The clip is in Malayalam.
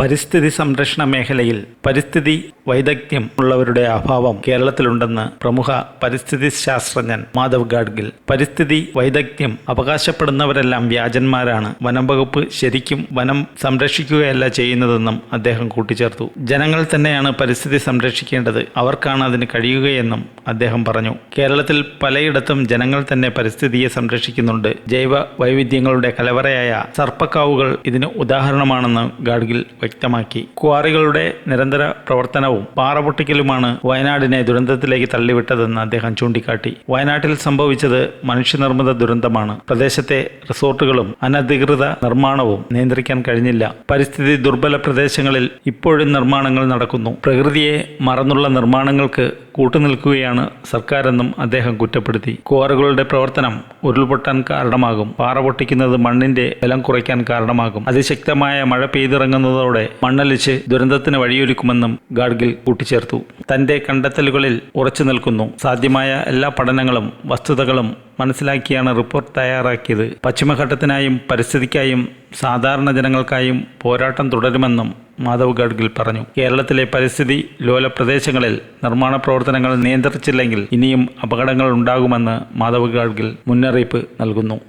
പരിസ്ഥിതി സംരക്ഷണ മേഖലയിൽ പരിസ്ഥിതി വൈദഗ്ധ്യം ഉള്ളവരുടെ അഭാവം കേരളത്തിലുണ്ടെന്ന് പ്രമുഖ പരിസ്ഥിതി ശാസ്ത്രജ്ഞൻ മാധവ് ഗാഡ്ഗിൽ. പരിസ്ഥിതി വൈദഗ്ധ്യം അവകാശപ്പെടുന്നവരെല്ലാം വ്യാജന്മാരാണ്. വനം വകുപ്പ് ശരിക്കും വനം സംരക്ഷിക്കുകയല്ല ചെയ്യുന്നതെന്നും അദ്ദേഹം കൂട്ടിച്ചേർത്തു. ജനങ്ങൾ തന്നെയാണ് പരിസ്ഥിതി സംരക്ഷിക്കേണ്ടത്. അവർക്കാണ് അതിന് കഴിയുകയെന്നും അദ്ദേഹം പറഞ്ഞു. കേരളത്തിൽ പലയിടത്തും ജനങ്ങൾ തന്നെ പരിസ്ഥിതിയെ സംരക്ഷിക്കുന്നുണ്ട്. ജൈവ വൈവിധ്യങ്ങളുടെ കലവറയായ സർപ്പക്കാവുകൾ ഇതിന് ഉദാഹരണമാണെന്ന് ഗാഡ്ഗിൽ വ്യക്തമാക്കി. ക്വാറികളുടെ നിരന്തര പ്രവർത്തനവും പാറപൊട്ടിക്കലുമാണ് വയനാടിനെ ദുരന്തത്തിലേക്ക് തള്ളിവിട്ടതെന്ന് അദ്ദേഹം ചൂണ്ടിക്കാട്ടി. വയനാട്ടിൽ സംഭവിച്ചത് മനുഷ്യനിർമ്മിത ദുരന്തമാണ്. പ്രദേശത്തെ റിസോർട്ടുകളും അനധികൃത നിർമ്മാണവും നിയന്ത്രിക്കാൻ കഴിഞ്ഞില്ല. പരിസ്ഥിതി ദുർബല പ്രദേശങ്ങളിൽ ഇപ്പോഴും നിർമ്മാണങ്ങൾ നടക്കുന്നു. പ്രകൃതിയെ മറന്നുള്ള നിർമ്മാണങ്ങൾക്ക് കൂട്ടുനിൽക്കുകയാണ് സർക്കാരെന്നും അദ്ദേഹം കുറ്റപ്പെടുത്തി. ക്വാറികളുടെ പ്രവർത്തനം ഉരുൾപൊട്ടാൻ കാരണമാകും. പാറ പൊട്ടിക്കുന്നത് മണ്ണിന്റെ ബലം കുറയ്ക്കാൻ കാരണമാകും. അതിശക്തമായ മഴ പെയ്തിറങ്ങുന്നതോടെ മണ്ണലിച്ച് ദുരന്തത്തിന് വഴിയൊരുക്കുമെന്നും ഗാഡ്ഗിൽ കൂട്ടിച്ചേർത്തു. തന്റെ കണ്ടെത്തലുകളിൽ ഉറച്ചു നിൽക്കുന്നു. സാധ്യമായ എല്ലാ പഠനങ്ങളും വസ്തുതകളും മനസ്സിലാക്കിയാണ് റിപ്പോർട്ട് തയ്യാറാക്കിയത്. പശ്ചിമഘട്ടത്തിനായും പരിസ്ഥിതിക്കായും സാധാരണ ജനങ്ങൾക്കായും പോരാട്ടം തുടരുമെന്നും മാധവ് ഗഡ്ഗിൽ പറഞ്ഞു. കേരളത്തിലെ പരിസ്ഥിതി ലോല പ്രദേശങ്ങളിൽ നിർമ്മാണ പ്രവർത്തനങ്ങൾ നിയന്ത്രിച്ചില്ലെങ്കിൽ ഇനിയും അപകടങ്ങൾ ഉണ്ടാകുമെന്ന് മാധവ് ഗാഡ്ഗിൽ മുന്നറിയിപ്പ് നൽകുന്നു.